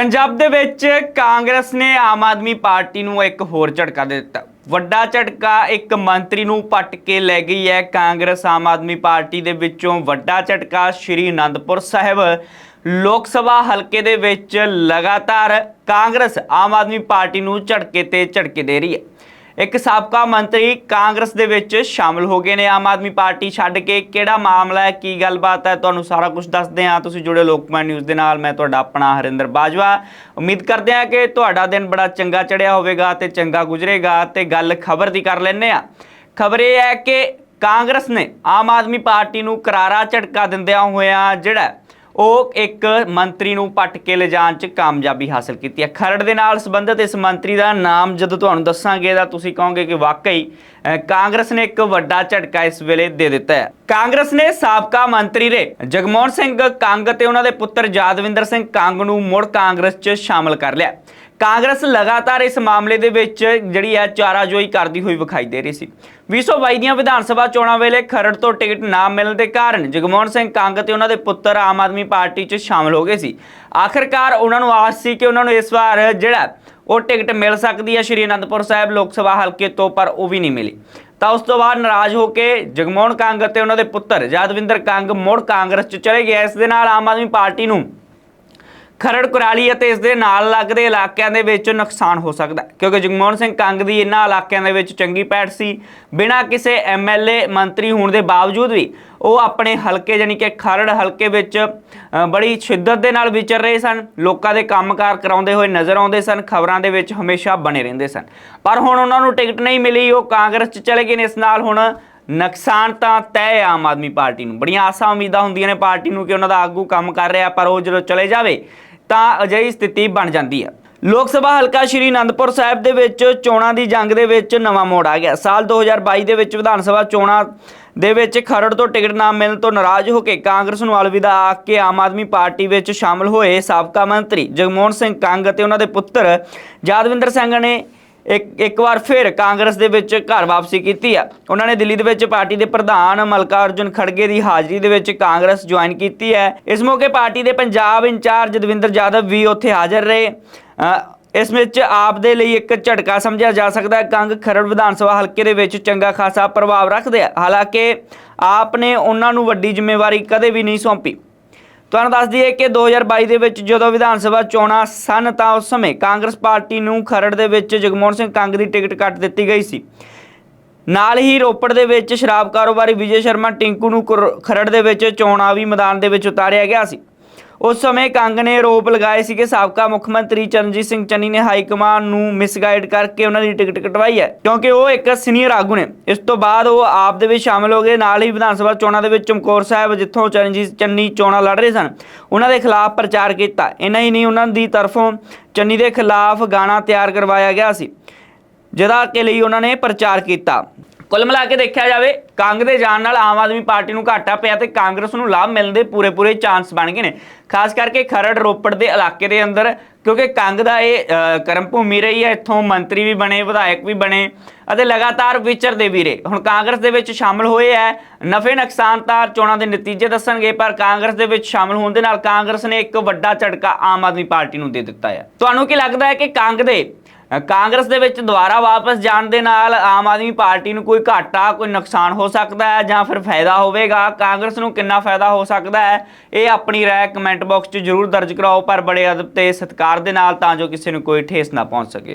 ਪੰਜਾਬ ਦੇ ਵਿੱਚ ਕਾਂਗਰਸ ਨੇ ਆਮ ਆਦਮੀ ਪਾਰਟੀ ਨੂੰ ਇੱਕ ਹੋਰ ਝਟਕਾ ਦੇ ਦਿੱਤਾ। ਵੱਡਾ ਝਟਕਾ ਇੱਕ ਮੰਤਰੀ ਨੂੰ ਪੱਟ ਕੇ ਲੈ ਗਈ ਹੈ। ਕਾਂਗਰਸ ਆਮ ਆਦਮੀ ਪਾਰਟੀ ਦੇ ਵਿੱਚੋਂ ਵੱਡਾ ਝਟਕਾ ਸ਼੍ਰੀ ਅਨੰਦਪੁਰ ਸਾਹਿਬ। ਲੋਕ ਸਭਾ ਹਲਕੇ ਦੇ ਵਿੱਚ ਲਗਾਤਾਰ ਕਾਂਗਰਸ ਆਮ ਆਦਮੀ ਪਾਰਟੀ ਨੂੰ ਝਟਕੇ ਤੇ ਝਟਕੇ ਦੇ ਰਹੀ ਹੈ। ਇੱਕ ਸਾਬਕਾ ਮੰਤਰੀ ਕਾਂਗਰਸ ਦੇ ਵਿੱਚ ਸ਼ਾਮਲ ਹੋ ਗਏ ਨੇ। ਆਮ ਆਦਮੀ ਪਾਰਟੀ ਛੱਡ ਕੇ ਕਿਹੜਾ ਮਾਮਲਾ ਹੈ? ਕੀ ਗੱਲਬਾਤ ਹੈ? ਤੁਹਾਨੂੰ ਸਾਰਾ ਕੁਝ ਦੱਸਦੇ ਹਾਂ। ਤੁਸੀਂ ਜੁੜੇ ਲੋਕਮਨ ਨਿਊਜ਼ ਦੇ ਨਾਲ। ਮੈਂ ਤੁਹਾਡਾ ਆਪਣਾ ਹਰਿੰਦਰ ਬਾਜਵਾ। ਉਮੀਦ ਕਰਦੇ ਹਾਂ ਕਿ ਤੁਹਾਡਾ ਦਿਨ ਬੜਾ ਚੰਗਾ ਚੜਿਆ ਹੋਵੇਗਾ ਤੇ ਚੰਗਾ ਗੁਜ਼ਰੇਗਾ ਤੇ ਗੱਲ ਖਬਰ ਦੀ ਕਰ ਲੈਂਦੇ ਆ ਖਬਰ ਇਹ ਹੈ ਕਿ ਕਾਂਗਰਸ ਨੇ ਆਮ ਆਦਮੀ ਪਾਰਟੀ ਨੂੰ ਕਰਾਰਾ ਝਟਕਾ ਦਿੰਦਿਆਂ ਹੋਇਆਂ ਜਿਹੜਾ ਉਹ ਇੱਕ ਮੰਤਰੀ ਨੂੰ ਪੱਟ ਕੇ ਲਿਜਾਣ 'ਚ ਕਾਮਯਾਬੀ ਹਾਸਲ ਕੀਤੀ ਹੈ। ਖਰੜ ਦੇ ਨਾਲ ਸੰਬੰਧਿਤ ਇਸ ਮੰਤਰੀ ਦਾ ਨਾਮ ਜਦੋਂ ਤੁਹਾਨੂੰ ਦੱਸਾਂਗੇ ਤਾਂ ਤੁਸੀਂ ਕਹੋਗੇ ਕਿ ਵਾਕਈ ਅ, ਕਾਂਗਰਸ ਨੇ ਇੱਕ ਵੱਡਾ ਝਟਕਾ ਇਸ ਵੇਲੇ ਦੇ ਦਿੱਤਾ ਹੈ। ਕਾਂਗਰਸ ਨੇ ਸਾਬਕਾ ਮੰਤਰੀ ਦੇ ਜਗਮੋਹਨ ਸਿੰਘ ਕੰਗ ਤੇ ਉਹਨਾਂ ਦੇ ਪੁੱਤਰ ਯਾਦਵਿੰਦਰ ਸਿੰਘ ਕੰਗ ਨੂੰ ਮੁੜ ਕਾਂਗਰਸ 'ਚ ਸ਼ਾਮਲ ਕਰ ਲਿਆ। ਕਾਂਗਰਸ ਲਗਾਤਾਰ ਇਸ ਮਾਮਲੇ ਦੇ ਵਿੱਚ ਜਿਹੜੀ ਹੈ ਚਾਰਾਜੋਈ ਕਰਦੀ ਹੋਈ ਵਿਖਾਈ ਦੇ ਰਹੀ ਸੀ। 2022 ਦੀਆਂ ਵਿਧਾਨ ਸਭਾ ਚੋਣਾਂ ਵੇਲੇ ਖਰੜ ਤੋਂ ਟਿਕਟ ਨਾ ਮਿਲਣ ਦੇ ਕਾਰਨ ਜਗਮੋਹਨ ਸਿੰਘ ਕੰਗ ਤੇ ਉਹਨਾਂ ਦੇ ਪੁੱਤਰ ਆਮ ਆਦਮੀ ਪਾਰਟੀ 'ਚ ਸ਼ਾਮਲ ਹੋ ਗਏ ਸੀ। ਆਖਰਕਾਰ ਉਹਨਾਂ ਨੂੰ ਆਸ ਸੀ ਕਿ ਉਹਨਾਂ ਨੂੰ ਇਸ ਵਾਰ ਜਿਹੜਾ ਉਹ ਟਿਕਟ ਮਿਲ ਸਕਦੀ ਹੈ ਸ਼੍ਰੀ ਅਨੰਦਪੁਰ ਸਾਹਿਬ ਲੋਕ ਸਭਾ ਹਲਕੇ ਤੋਂ, ਪਰ ਉਹ ਵੀ ਨਹੀਂ ਮਿਲੀ। ਤਾਂ ਉਸ ਤੋਂ ਬਾਅਦ ਨਾਰਾਜ਼ ਹੋ ਕੇ ਜਗਮੋਹਨ ਕੰਗ ਅਤੇ ਉਹਨਾਂ ਦੇ ਪੁੱਤਰ ਯਾਦਵਿੰਦਰ ਕੰਗ ਮੁੜ ਕਾਂਗਰਸ 'ਚ ਚਲੇ ਗਏ। ਇਸ ਦੇ ਨਾਲ ਆਮ ਆਦਮੀ ਪਾਰਟੀ ਨੂੰ ਖਰੜ ਕੁਰਾਲੀ ਅਤੇ ਇਸ ਦੇ ਨਾਲ ਲੱਗਦੇ ਇਲਾਕਿਆਂ ਦੇ ਵਿੱਚ ਨੁਕਸਾਨ ਹੋ ਸਕਦਾ ਹੈ। ਕਿਉਂਕਿ ਜਗਮੋਹਨ ਸਿੰਘ ਕੰਗ ਦੀ ਇਹਨਾਂ ਇਲਾਕਿਆਂ ਦੇ ਵਿੱਚ ਚੰਗੀ ਪੈਠ ਸੀ। ਬਿਨਾਂ ਕਿਸੇ ਐਮਐਲਏ ਮੰਤਰੀ ਹੋਣ ਦੇ ਬਾਵਜੂਦ ਵੀ ਉਹ ਆਪਣੇ ਹਲਕੇ ਯਾਨੀ ਕਿ ਖਰੜ ਹਲਕੇ ਵਿੱਚ ਬੜੀ ਸ਼ਿੱਦਤ ਦੇ ਨਾਲ ਵਿਚਰ ਰਹੇ ਸਨ। ਲੋਕਾਂ ਦੇ ਕੰਮਕਾਰ ਕਰਾਉਂਦੇ ਹੋਏ ਨਜ਼ਰ ਆਉਂਦੇ ਸਨ। ਖਬਰਾਂ ਦੇ ਵਿੱਚ ਹਮੇਸ਼ਾ ਬਣੇ ਰਹਿੰਦੇ ਸਨ। ਪਰ ਹੁਣ ਉਹਨਾਂ ਨੂੰ ਟਿਕਟ ਨਹੀਂ ਮਿਲੀ। ਉਹ ਕਾਂਗਰਸ 'ਚ ਚਲੇ ਗਏ ਨੇ। ਇਸ ਨਾਲ ਹੁਣ ਨੁਕਸਾਨ ਤਾਂ ਤੈਅ ਹੈ ਆਮ ਆਦਮੀ ਪਾਰਟੀ ਨੂੰ। ਬੜੀਆਂ ਆਸਾਂ ਉਮੀਦਾਂ ਹੁੰਦੀਆਂ ਨੇ ਪਾਰਟੀ ਨੂੰ ਕਿ ਉਹਨਾਂ ਦਾ ਆਗੂ ਕੰਮ ਕਰ ਰਿਹਾ, ਪਰ ਉਹ ਜਦੋਂ ਚਲੇ ਜਾਵੇ ਤਾਂ ਅਜਿਹੀ ਸਥਿਤੀ ਬਣ ਜਾਂਦੀ ਹੈ। ਲੋਕ ਸਭਾ ਹਲਕਾ ਸ਼੍ਰੀ ਅਨੰਦਪੁਰ ਸਾਹਿਬ ਦੇ ਵਿੱਚ ਚੋਣਾਂ ਦੀ ਜੰਗ ਦੇ ਵਿੱਚ ਨਵਾਂ ਮੋੜ ਆ ਗਿਆ। ਸਾਲ 2022 ਦੇ ਵਿੱਚ ਵਿਧਾਨ ਸਭਾ ਚੋਣਾਂ ਦੇ ਵਿੱਚ ਖਰੜ ਤੋਂ ਟਿਕਟ ਨਾ ਮਿਲਣ ਤੋਂ ਨਾਰਾਜ਼ ਹੋ ਕੇ ਕਾਂਗਰਸ ਨੂੰ ਅਲਵਿਦਾ ਆ ਕੇ ਆਮ ਆਦਮੀ ਪਾਰਟੀ ਵਿੱਚ ਸ਼ਾਮਲ ਹੋਏ ਸਾਬਕਾ ਮੰਤਰੀ ਜਗਮੋਹਨ ਸਿੰਘ ਕੰਗ ਅਤੇ ਉਹਨਾਂ ਦੇ ਪੁੱਤਰ ਯਾਦਵਿੰਦਰ ਸਿੰਘ ਨੇ ਇੱਕ ਇੱਕ ਵਾਰ ਫਿਰ ਕਾਂਗਰਸ ਦੇ ਵਿੱਚ ਘਰ ਵਾਪਸੀ ਕੀਤੀ ਆ। ਉਹਨਾਂ ਨੇ ਦਿੱਲੀ ਦੇ ਵਿੱਚ ਪਾਰਟੀ ਦੇ ਪ੍ਰਧਾਨ ਮਲਕਾ ਅਰਜੁਨ ਖੜਗੇ ਦੀ ਹਾਜ਼ਰੀ ਦੇ ਵਿੱਚ ਕਾਂਗਰਸ ਜੁਆਇਨ ਕੀਤੀ ਹੈ। ਇਸ ਮੌਕੇ ਪਾਰਟੀ ਦੇ ਪੰਜਾਬ ਇੰਚਾਰਜ ਦਵਿੰਦਰ ਯਾਦਵ ਵੀ ਉੱਥੇ ਹਾਜ਼ਰ ਰਹੇ। ਇਸ ਵਿੱਚ ਆਪ ਦੇ ਲਈ ਇੱਕ ਝਟਕਾ ਸਮਝਿਆ ਜਾ ਸਕਦਾ ਹੈ। ਕੰਗ ਖਰੜ ਵਿਧਾਨ ਸਭਾ ਹਲਕੇ ਦੇ ਵਿੱਚ ਚੰਗਾ ਖਾਸਾ ਪ੍ਰਭਾਵ ਰੱਖਦੇ ਆ। ਹਾਲਾਂਕਿ, ਆਪ ਨੇ ਉਹਨਾਂ ਨੂੰ ਵੱਡੀ ਜ਼ਿੰਮੇਵਾਰੀ ਕਦੇ ਵੀ ਨਹੀਂ ਸੌਂਪੀ। ਤੁਹਾਨੂੰ ਦੱਸ ਦਈਏ ਕਿ 2022 ਦੇ ਵਿੱਚ ਜਦੋਂ ਵਿਧਾਨ ਸਭਾ ਚੋਣਾਂ ਸਨ ਤਾਂ ਉਸ ਸਮੇਂ ਕਾਂਗਰਸ ਪਾਰਟੀ ਨੂੰ ਖਰੜ ਦੇ ਵਿੱਚ ਜਗਮੋਹਨ ਸਿੰਘ ਕੰਗ ਦੀ ਟਿਕਟ ਕੱਟ ਦਿੱਤੀ ਗਈ ਸੀ। ਨਾਲ ਹੀ ਰੋਪੜ ਦੇ ਵਿੱਚ ਸ਼ਰਾਬ ਕਾਰੋਬਾਰੀ ਵਿਜੇ ਸ਼ਰਮਾ, ਟਿੰਕੂ ਨੂੰ ਕੁਰ- ਖਰੜ ਦੇ ਵਿੱਚ ਚੋਣਾਂ ਵੀ ਮੈਦਾਨ ਦੇ ਵਿੱਚ ਉਤਾਰਿਆ ਗਿਆ ਸੀ। ਉਸ ਸਮੇਂ ਕੰਗ ਨੇ ਆਰੋਪ ਲਗਾਏ ਸੀ ਕਿ ਸਾਬਕਾ ਮੁੱਖ ਮੰਤਰੀ ਚਰਨਜੀਤ ਸਿੰਘ ਚੰਨੀ ਨੇ ਹਾਈ ਕਮਾਂਡ ਨੂੰ ਮਿਸਗਾਈਡ ਕਰਕੇ ਉਹਨਾਂ ਦੀ ਟਿਕਟ ਕਟਵਾਈ ਹੈ, ਕਿਉਂਕਿ ਉਹ ਇੱਕ ਸੀਨੀਅਰ ਆਗੂ ਨੇ। ਇਸ ਤੋਂ ਬਾਅਦ ਉਹ ਆਪ ਦੇ ਵਿੱਚ ਸ਼ਾਮਲ ਹੋ ਗਏ। ਨਾਲ ਹੀ ਵਿਧਾਨ ਸਭਾ ਚੋਣਾਂ ਦੇ ਵਿੱਚ ਚਮਕੌਰ ਸਾਹਿਬ, ਜਿੱਥੋਂ ਚਰਨਜੀਤ ਚੰਨੀ ਚੋਣਾਂ ਲੜ ਰਹੇ ਸਨ, ਉਹਨਾਂ ਦੇ ਖਿਲਾਫ ਪ੍ਰਚਾਰ ਕੀਤਾ। ਇੰਨਾ ਹੀ ਨਹੀਂ, ਉਹਨਾਂ ਦੀ ਤਰਫੋਂ ਚੰਨੀ ਦੇ ਖਿਲਾਫ ਗਾਣਾ ਤਿਆਰ ਕਰਵਾਇਆ ਗਿਆ ਸੀ, ਜਿਹਦਾ ਕਿ ਲਈ ਉਹਨਾਂ ਨੇ ਪ੍ਰਚਾਰ ਕੀਤਾ। ਕੁੱਲ ਮਿਲਾ ਕੇ ਦੇਖਿਆ ਜਾਵੇ ਕੰਗ ਦੇ ਜਾਣ ਨਾਲ ਆਮ ਆਦਮੀ ਪਾਰਟੀ ਨੂੰ ਘਾਟਾ ਪਿਆ ਤੇ ਕਾਂਗਰਸ ਨੂੰ ਲਾਭ ਮਿਲਣ ਦੇ ਪੂਰੇ ਪੂਰੇ ਚਾਂਸ ਬਣ ਗਏ ਨੇ। ਖਾਸ ਕਰਕੇ ਖਰੜ ਰੋਪੜ ਦੇ ਇਲਾਕੇ ਦੇ ਅੰਦਰ, ਕਿਉਂਕਿ ਕੰਗ ਦਾ ਇਹ ਕਰਮ ਭੂਮੀ ਰਹੀ ਹੈ, ਇੱਥੋਂ ਮੰਤਰੀ ਵੀ ਬਣੇ, ਵਿਧਾਇਕ ਵੀ ਬਣੇ ਅਤੇ ਲਗਾਤਾਰ ਵਿਚਰਦੇ ਵੀ ਰਹੇ। ਹੁਣ ਕਾਂਗਰਸ ਦੇ ਵਿੱਚ ਸ਼ਾਮਲ ਹੋਏ ਹੈ, ਨਫੇ ਨੁਕਸਾਨ ਤਾਂ ਚੋਣਾਂ ਦੇ ਨਤੀਜੇ ਦੱਸਣਗੇ, ਪਰ ਕਾਂਗਰਸ ਦੇ ਵਿੱਚ ਸ਼ਾਮਲ ਹੋਣ ਦੇ ਨਾਲ ਕਾਂਗਰਸ ਨੇ ਇੱਕ ਵੱਡਾ ਝਟਕਾ ਆਮ ਆਦਮੀ ਪਾਰਟੀ ਨੂੰ ਦੇ ਦਿੱਤਾ ਹੈ। ਤੁਹਾਨੂੰ ਕੀ ਲੱਗਦਾ ਹੈ ਕਿ ਕੰਗ ਦੇ ਕਾਂਗਰਸ ਦੇ ਵਿੱਚ ਦੁਬਾਰਾ ਵਾਪਸ ਜਾਣ ਦੇ ਨਾਲ ਆਮ ਆਦਮੀ ਪਾਰਟੀ ਨੂੰ ਕੋਈ ਘਾਟਾ, ਕੋਈ ਨੁਕਸਾਨ ਹੋ ਸਕਦਾ ਹੈ ਜਾਂ ਫਿਰ ਫਾਇਦਾ ਹੋਵੇਗਾ? ਕਾਂਗਰਸ ਨੂੰ ਕਿੰਨਾ ਫਾਇਦਾ ਹੋ ਸਕਦਾ ਹੈ? ਇਹ ਆਪਣੀ ਰਾਏ ਕਮੈਂਟ ਬਾਕਸ 'ਚ ਜਰੂਰ ਦਰਜ ਕਰਾਓ, ਪਰ ਬੜੇ ਅਦਬ ਤੇ ਸਤਿਕਾਰ ਦੇ ਨਾਲ ਤਾਂ ਜੋ ਕਿਸੇ ਨੂੰ ਕੋਈ ਠੇਸ ਨਾ ਪਹੁੰਚ ਸਕੇ।